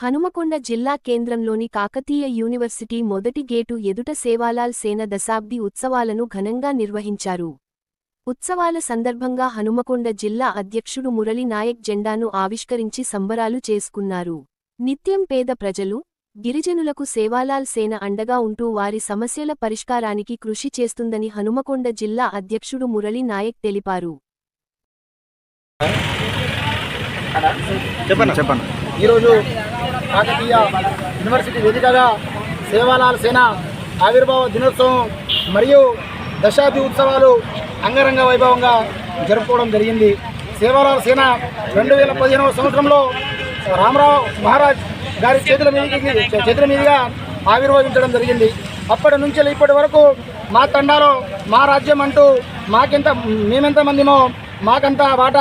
హనుమకొండ జిల్లా కేంద్రంలోని కాకతీయ యూనివర్సిటీ మొదటి గేటు ఎదుట సేవాలాల్ సేన దశాబ్ది ఉత్సవాలను ఘనంగా నిర్వహించారు. ఉత్సవాల సందర్భంగా హనుమకొండ జిల్లా అధ్యక్షుడు మురళి నాయక్ జెండాను ఆవిష్కరించి సంబరాలు చేసుకున్నారు. నిత్యం పేద ప్రజలు గిరిజనులకు సేవాలాల్ సేన అండగా ఉంటూ వారి సమస్యల పరిష్కారానికి కృషి చేస్తుందని హనుమకొండ జిల్లా అధ్యక్షుడు మురళి నాయక్ తెలిపారు. చెప్పండి చెప్పండి ఈరోజు కాకతీయ యూనివర్సిటీ వేదికగా సేవాలాల్ సేన ఆవిర్భావ దినోత్సవం మరియు దశాబ్ది ఉత్సవాలు అంగరంగ వైభవంగా జరుపుకోవడం జరిగింది. సేవాలాల్ సేన రెండు వేల పదిహేనవ సంవత్సరంలో రామరావు మహారాజ్ గారి చేతుల మీదకి చేతుల మీదుగా ఆవిర్భవించడం జరిగింది. అప్పటి నుంచి ఇప్పటి వరకు మా తండాలో మా రాజ్యం అంటూ మాకెంత మేమెంత మందిమో మాకంత బాట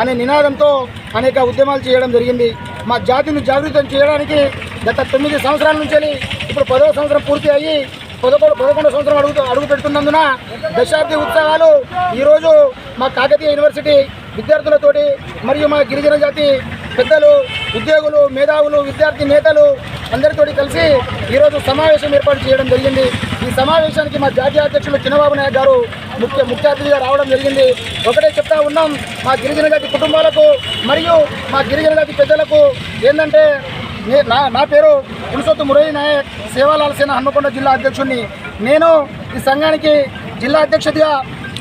అనే నినాదంతో అనేక ఉద్యమాలు చేయడం జరిగింది. మా జాతిని జాగృతం చేయడానికి గత తొమ్మిది సంవత్సరాల నుంచి ఇప్పుడు పదవ సంవత్సరం పూర్తి అయ్యి పదకొండు పదకొండు సంవత్సరం అడుగు అడుగు పెడుతున్నందున దశాబ్ది ఉత్సవాలు ఈరోజు మా కాకతీయ యూనివర్సిటీ విద్యార్థులతోటి మరియు మా గిరిజన జాతి పెద్దలు ఉద్యోగులు మేధావులు విద్యార్థి నేతలు అందరితోటి కలిసి ఈరోజు సమావేశం ఏర్పాటు చేయడం జరిగింది. ఈ సమావేశానికి మా జాతీయ అధ్యక్షులు చిన్నబాబు నాయుడు గారు ముఖ్య ముఖ్య అతిథిగా రావడం జరిగింది. ఒకటే చెప్తా ఉన్నాం మా గిరిజన జాతి కుటుంబాలకు మరియు మా గిరిజన జాతి పెద్దలకు ఏంటంటే నా నా పేరు పులుసొత్తు మురళీ నాయక్ సేవాలాల సేన హన్మకొండ జిల్లా అధ్యక్షుడిని. నేను ఈ సంఘానికి జిల్లా అధ్యక్షుడిగా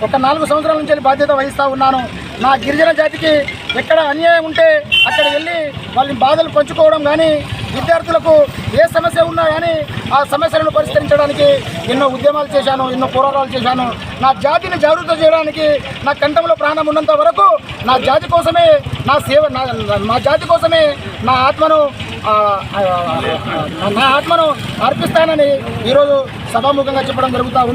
ఒక నాలుగు సంవత్సరాల నుంచి బాధ్యత వహిస్తూ ఉన్నాను. నా గిరిజన జాతికి ఎక్కడ అన్యాయం ఉంటే అక్కడ వెళ్ళి వాళ్ళని బాధలు పంచుకోవడం కానీ విద్యార్థులకు ఏ సమస్య ఉన్నా కానీ ఆ సమస్యలను పరిష్కరించడానికి ఎన్నో ఉద్యమాలు చేశాను ఎన్నో పోరాటాలు చేశాను. నా జాతిని జాగృత చేయడానికి నా కంఠంలో ప్రాణం ఉన్నంత వరకు నా జాతి కోసమే నా సేవ నా నా జాతి కోసమే నా ఆత్మను నా ఆత్మను అర్పిస్తానని ఈరోజు సభాముఖంగా చెప్పడం జరుగుతూ ఉంది.